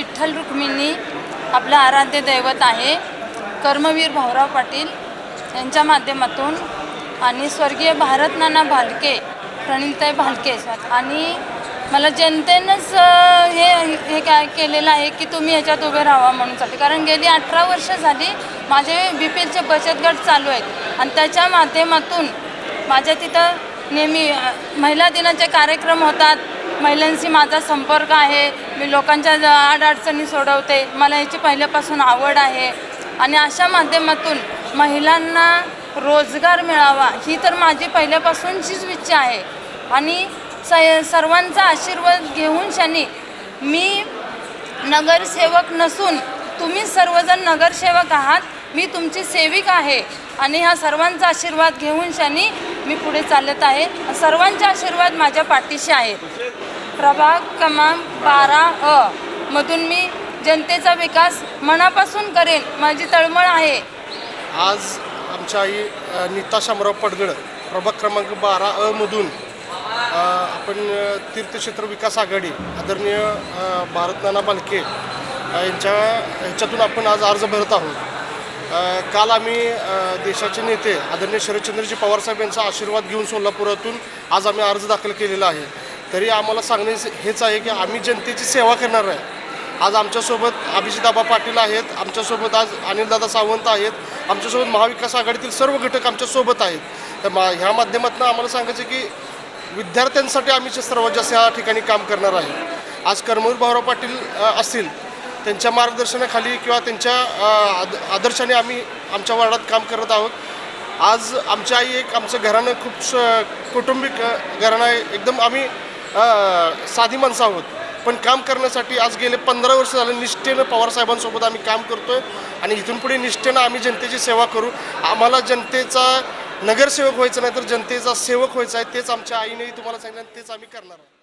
विठ्ठल रुक्मिणी आपलं आराध्य दैवत आहे. कर्मवीर भाऊराव पाटील यांच्या माध्यमातून आणि स्वर्गीय भारत नाना भालके प्रणिताई भालके आणि मला जनतेनंच हे हे काय केलेलं आहे की तुम्ही ह्याच्यात उभे राहावा म्हणूनसाठी कारण गेली अठरा वर्ष झाली माझे बी पी एलचे बचत गट चालू आहेत. आणि त्याच्या माध्यमातून माझ्या तिथं नेहमी महिला दिनाचे कार्यक्रम होतात. महिलांशी माझा संपर्क आहे. मी लोकांच्या अडअडचणी अडचणी सोडवते. मला याची पहिल्यापासून आवड आहे. आणि अशा माध्यमातून महिलांना रोजगार मिळावा ही तर माझी पहिल्यापासूनचीच इच्छा आहे. आणि स सर्वांचा आशीर्वाद घेऊन शनी मी नगरसेवक नसून तुम्ही सर्वजण नगरसेवक आहात. मी तुमची सेविक आहे. आणि ह्या सर्वांचा आशीर्वाद घेऊन शनी मी पुढे चालत आहे. सर्वांचे आशीर्वाद माझ्या पाठीशी आहेत. प्रभाग क्रमांक बारा अ. मधून मी जनतेचा विकास मनापासून करेन. माझी तळमळ आहे. आज आमच्या आई अ, नीता शामराव पडगळ प्रभाग क्रमांक बारा अ मधून अ, आपण अ, तीर्थक्षेत्र विकास आघाडी आदरणीय अ, भारत नाना बालके अ, यांच्या ह्याच्यातून आपण आज अर्ज भरत आहोत. काल आम्ही देशाचे नेते आदरणीय शरदचंद्रजी पवारसाहेब यांचा आशीर्वाद घेऊन सोलापुरातून आज आम्ही अर्ज दाखल केलेला आहे. तरी आम्हाला सांगणे हेच आहे की आम्ही जनतेची सेवा करणार आहे. आज आमच्यासोबत अभिजिताबा पाटील आहेत आमच्यासोबत आज अनिलदादा सावंत आहेत आमच्यासोबत महाविकास आघाडीतील सर्व घटक आमच्यासोबत आहेत. तर मा ह्या माध्यमातून आम्हाला सांगायचं की विद्यार्थ्यांसाठी आम्ही सर्वात जास्त ह्या ठिकाणी काम करणार आहे. आज कर्मवीर भाऊराव पाटील असतील त्यांच्या मार्गदर्शनाखाली किंवा त्यांच्या आद आदर्शाने आम्ही आमच्या वार्डात काम करत आहोत. आज आमची आई एक आमचं घराणं खूप स कौटुंबिक घराणं आहे. एकदम आम्ही साधी माणसं आहोत. पण काम करण्यासाठी आज गेले पंधरा वर्ष झालं निष्ठेनं पवारसाहेबांसोबत आम्ही काम करतो आहे आणि इथून पुढे निष्ठेनं आम्ही जनतेची सेवा करू. आम्हाला जनतेचा नगरसेवक व्हायचं नाही तर जनतेचा सेवक व्हायचा आहे. तेच आमच्या आईनेही तुम्हाला सांगितलं तेच आम्ही करणार आहोत.